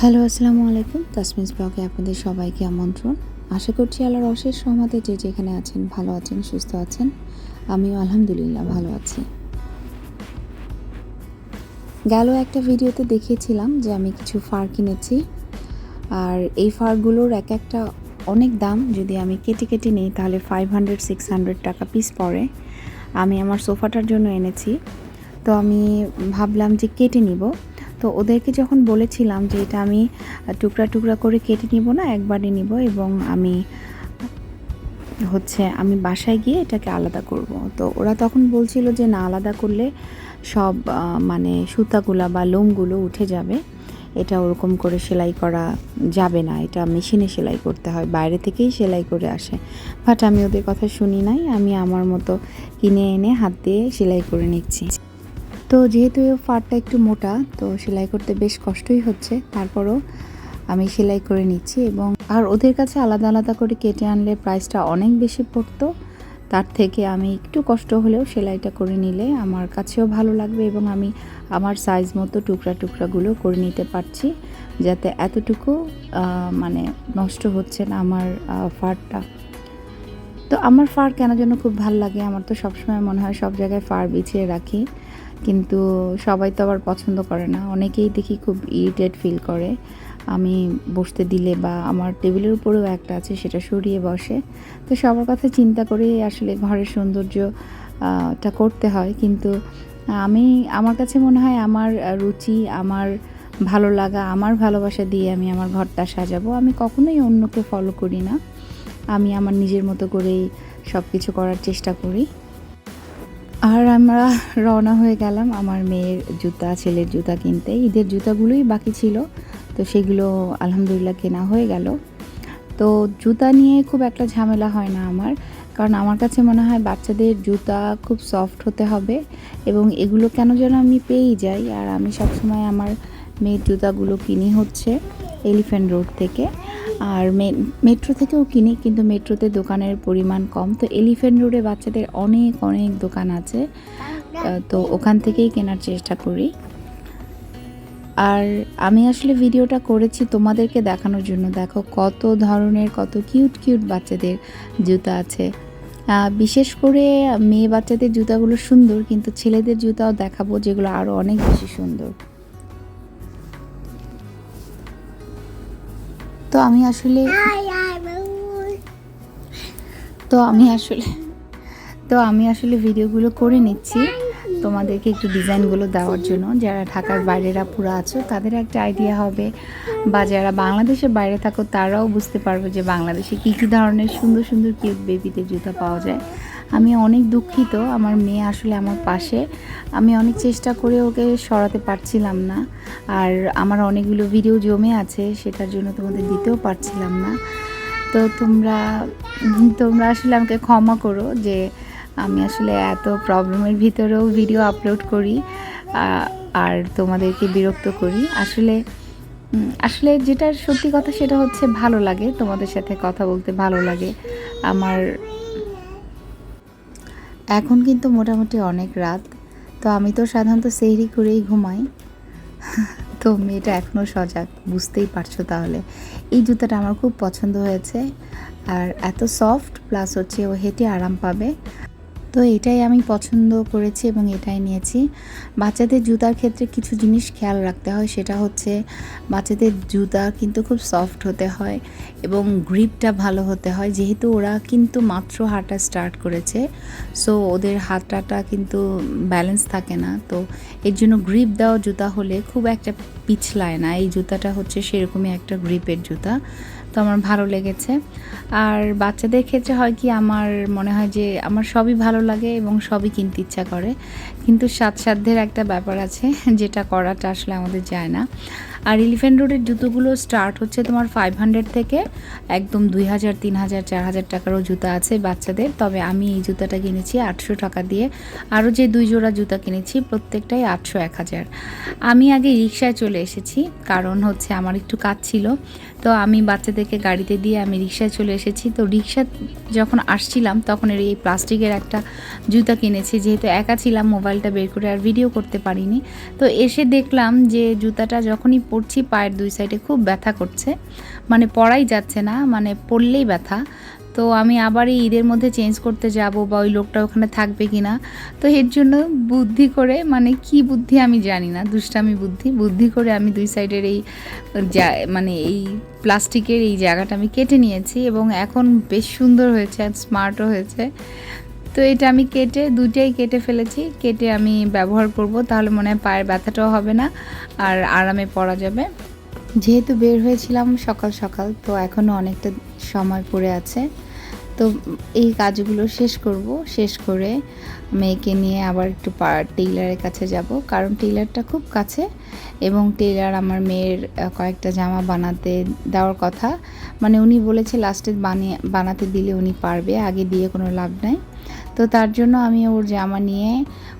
Hello, আসসালামু আলাইকুম। তাসমিস ব্লগে আপনাদের সবাইকে আমন্ত্রণ। আশা করছি আল্লাহর অশেষ সমাতে যে যেখানে আছেন, ভালো আছেন, সুস্থ আছেন। আমিও আলহামদুলিল্লাহ ভালো আছি। গেল একটা ভিডিওতে দেখিয়েছিলাম যে আমি কিছু ফার কিনেছি। আর এই ফারগুলোর এক একটা অনেক দাম। যদি আমি কেটে কেটে নিই, তাহলে ফাইভ হান্ড্রেড সিক্স হান্ড্রেড টাকা পিস পড়ে। আমি আমার সোফাটার জন্য এনেছি। তো আমি ভাবলাম যে কেটে নিব। তো ওদেরকে যখন বলেছিলাম যে এটা আমি টুকরা টুকরা করে কেটে নিব না, একবারে নিব এবং আমি হচ্ছে আমি বাসায় গিয়ে এটাকে আলাদা করব। তো ওরা তখন বলছিল যে না, আলাদা করলে সব মানে সুতাগুলা বা লোমগুলো উঠে যাবে। এটা ওরকম করে সেলাই করা যাবে না, এটা মেশিনে সেলাই করতে হয়, বাইরে থেকেই সেলাই করে আসে। বাট আমি ওদের কথা শুনি নাই, আমি আমার মতো কিনে এনে হাত দিয়ে সেলাই করে নিচ্ছি। তো যেহেতু ফারটা একটু মোটা, তো সেলাই করতে বেশ কষ্টই হচ্ছে। তারপরও আমি সেলাই করে নিচ্ছি এবং আর ওদের কাছে আলাদা আলাদা করে কেটে আনলে প্রাইসটা অনেক বেশি পড়তো। তার থেকে আমি একটু কষ্ট হলেও সেলাইটা করে নিলে আমার কাছেও ভালো লাগবে এবং আমি আমার সাইজ মতো টুকরা টুকরাগুলো করে নিতে পারছি, যাতে এতটুকু মানে নষ্ট হচ্ছে না আমার ফারটা। তো আমার ফার কেন যেন খুব ভালো লাগে, আমার তো সবসময় মনে হয় সব জায়গায় ফার বিছিয়ে রাখি। কিন্তু সবাই তো আবার পছন্দ করে না। অনেকেই দেখি খুব ইরিটেট ফিল করে। আমি বসতে দিলে বা আমার টেবিলের উপরেও একটা আছে সেটা সরিয়ে বসে। তো সবার কথা চিন্তা করেই আসলে ঘরের সৌন্দর্য আহ, টা করতে হয়। কিন্তু আমি আমার কাছে মনে হয় আমার রুচি আমার ভালো লাগা আমার ভালোবাসা দিয়ে আমি আমার ঘরটা সাজাবো। আমি কখনোই অন্যকে ফলো করি না। আমি আমার নিজের মতো করেই সব কিছু করার চেষ্টা করি। আর আমরা রওনা হয়ে গেলাম আমার মেয়ের জুতা, ছেলের জুতা কিনতে। ঈদের জুতাগুলোই বাকি ছিল, তো সেগুলো আলহামদুলিল্লাহ কেনা হয়ে গেল। তো জুতা নিয়ে খুব একটা ঝামেলা হয় না আমার, কারণ আমার কাছে মনে হয় বাচ্চাদের জুতা খুব সফট হতে হবে এবং এগুলো কেন যেন আমি পেয়েই যাই। আর আমি সবসময় আমার মেয়ের জুতাগুলো কিনি হচ্ছে এলিফ্যান্ট রোড থেকে। আর মেট্রো থেকেও কিনি, কিন্তু মেট্রোতে দোকানের পরিমাণ কম। তো এলিফ্যান্ট রোডে বাচ্চাদের অনেক অনেক দোকান আছে। তো ওখান থেকেই কেনার চেষ্টা করি। আর আমি আসলে ভিডিওটা করেছি তোমাদেরকে দেখানোর জন্য। দেখো কত ধরনের, কত কিউট কিউট বাচ্চাদের জুতা আছে। বিশেষ করে মেয়ে বাচ্চাদের জুতাগুলো সুন্দর, কিন্তু ছেলেদের জুতাও দেখাবো, যেগুলো আরও অনেক বেশি সুন্দর। তো আমি আসলে তো আমি আসলে তো আমি আসলে ভিডিওগুলো করে নিচ্ছি। তোমাদেরকে একটু ডিজাইনগুলো দেওয়ার জন্য। যারা ঢাকার বাইরেরা পুরো আছো তাদের একটা আইডিয়া হবে। বা যারা বাংলাদেশের বাইরে থাকো তারাও বুঝতে পারবে যে বাংলাদেশে কী কী ধরনের সুন্দর সুন্দর কিউট বেবিদের জুতা পাওয়া যায়। আমি অনেক দুঃখিত, আমার মেয়ে আসলে আমার পাশে। আমি অনেক চেষ্টা করে ওকে সরাতে পারছিলাম না, আর আমার অনেকগুলো ভিডিও জমে আছে, সেটার জন্য তোমাদের দিতেও পারছিলাম না। তো তোমরা তোমরা আসলে আমাকে ক্ষমা করো যে আমি আসলে এত প্রবলেমের ভিতরেও ভিডিও আপলোড করি আর তোমাদেরকে বিরক্ত করি। আসলে আসলে যেটা সত্যি কথা সেটা হচ্ছে ভালো লাগে, তোমাদের সাথে কথা বলতে ভালো লাগে। আমার এখন কিন্তু মোটামুটি অনেক রাত, তো আমি তো সাধারণত সেহরি করেই ঘুমাই। তো মেয়েটা এখনও সজাগ, বুঝতেই পারছ তাহলে। এই জুতাটা আমার খুব পছন্দ হয়েছে, আর এত সফট প্লাস হচ্ছে ও হেঁটে আরাম পাবে। তো এটাই আমি পছন্দ করেছি এবং এটাই নিয়েছি। বাচ্চাদের জুতার ক্ষেত্রে কিছু জিনিস খেয়াল রাখতে হয়, সেটা হচ্ছে বাচ্চাদের জুতা কিন্তু খুব সফট হতে হয় এবং গ্রিপটা ভালো হতে হয়। যেহেতু ওরা কিন্তু মাত্র হাঁটা স্টার্ট করেছে সো ওদের হাঁটাটা কিন্তু ব্যালেন্স থাকে না। তো এর জন্য গ্রিপ দেওয়া জুতা হলে খুব একটা পিছলায় না। এই জুতাটা হচ্ছে সেরকমই একটা গ্রিপের জুতা। তো আমার ভালো লেগেছে। আর বাচ্চাদের ক্ষেত্রে হয় কি, আমার মনে হয় যে আমার সবই ভালো লাগে এবং সবই কিনতে ইচ্ছা করে। কিন্তু সাধ্যের একটা ব্যাপার আছে, যেটা করাটা আসলে আমাদের যায় না। আর এলিফ্যান্ট রোডের জুতোগুলো স্টার্ট হচ্ছে তোমার ফাইভ হান্ড্রেড থেকে একদম দুই হাজার, তিন হাজার, চার হাজার টাকারও জুতা আছে বাচ্চাদের। তবে আমি এই জুতাটা কিনেছি আটশো টাকা দিয়ে। আরও যে দুই জোড়া জুতা কিনেছি, প্রত্যেকটাই আটশো, এক হাজার। আমি আগে রিক্সায় চলে এসেছি, কারণ হচ্ছে আমার একটু কাজ ছিল। তো আমি বাচ্চাদেরকে গাড়িতে দিয়ে আমি রিক্সায় চলে এসেছি। তো রিক্সা যখন আসছিলাম, তখন এর এই প্লাস্টিকের একটা জুতা কিনেছি, যেহেতু একা ছিলাম, মোবাইলটা বের করে আর ভিডিও করতে পারিনি। তো এসে দেখলাম যে জুতাটা যখনই পরছি, পায়ের দুই সাইডে খুব ব্যথা করছে। মানে পরাই যাচ্ছে না মানে পরলেই ব্যথা। তো আমি আবার এই ঈদের মধ্যে চেঞ্জ করতে যাব বা ওই লোকটা ওখানে থাকবে কি না তো এর জন্য বুদ্ধি করে মানে কি বুদ্ধি আমি জানি না, দুষ্টামি বুদ্ধি বুদ্ধি করে আমি দুই সাইডের এই মানে এই প্লাস্টিকের এই জায়গাটা আমি কেটে নিয়েছি এবং এখন বেশ সুন্দর হয়েছে আর স্মার্টও হয়েছে। তো এটা আমি কেটে দুটাই কেটে ফেলেছি। কেটে আমি ব্যবহার করব, তাহলে মনে হয় পায়ের ব্যথাটাও হবে না আর আরামে পরা যাবে। যেহেতু বের হয়েছিলাম সকাল সকাল, তো এখনও অনেকটা সময় পড়ে আছে। তো এই কাজগুলো শেষ করব। শেষ করে মেয়েকে নিয়ে আবার একটু টেইলারের কাছে যাব। কারণ টেইলারটা খুব কাছে এবং টেইলার আমার মেয়ের কয়েকটা জামা বানাতে দেওয়ার কথা। মানে উনি বলেছে লাস্টে বানিয়ে বানাতে দিলে উনি পারবে, আগে দিয়ে কোনো লাভ নাই। তো তার জন্য আমি ওর জামা নিয়ে,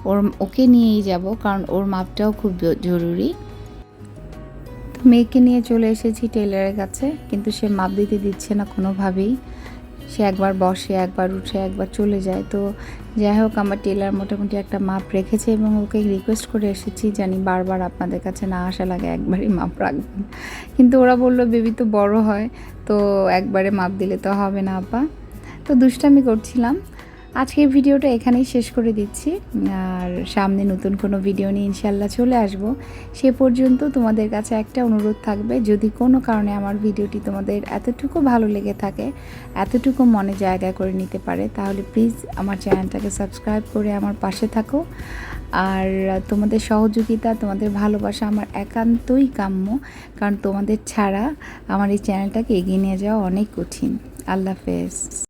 ওর, ওকে নিয়েই যাব কারণ ওর মাপটাও খুব জরুরি। মেয়েকে নিয়ে চলে এসেছি টেলারের কাছে, কিন্তু সে মাপ দিতে দিচ্ছে না কোনোভাবেই। সে একবার বসে, একবার উঠে, একবার চলে যায়। তো যাই হোক, আমার টেলার মোটামুটি একটা মাপ রেখেছে এবং ওকে রিকোয়েস্ট করে এসেছি জানি বারবার আপনাদের কাছে না আসা লাগে, একবারই মাপ রাখবেন। কিন্তু ওরা বলল, বেবি তো বড় হয়, তো একবারে মাপ দিলে তো হবে না আপা। তো দুষ্টামি করছিলাম। আজকের ভিডিওটা এখানেই শেষ করে দিচ্ছি। আর সামনে নতুন কোনো ভিডিও নিয়ে ইনশাল্লাহ চলে আসব। সে পর্যন্ত তোমাদের কাছে একটা অনুরোধ থাকবে, যদি কোনো কারণে আমার ভিডিওটি তোমাদের এতটুকু ভালো লেগে থাকে, এতটুকু মনে জায়গা করে নিতে পারে, তাহলে প্লিজ আমার চ্যানেলটাকে সাবস্ক্রাইব করে আমার পাশে থাকো। আর তোমাদের সহযোগিতা, তোমাদের ভালোবাসা আমার একান্তই কাম্য, কারণ তোমাদের ছাড়া আমার এই চ্যানেলটাকে এগিয়ে নিয়ে যাওয়া অনেক কঠিন। আল্লাহ হাফেজ।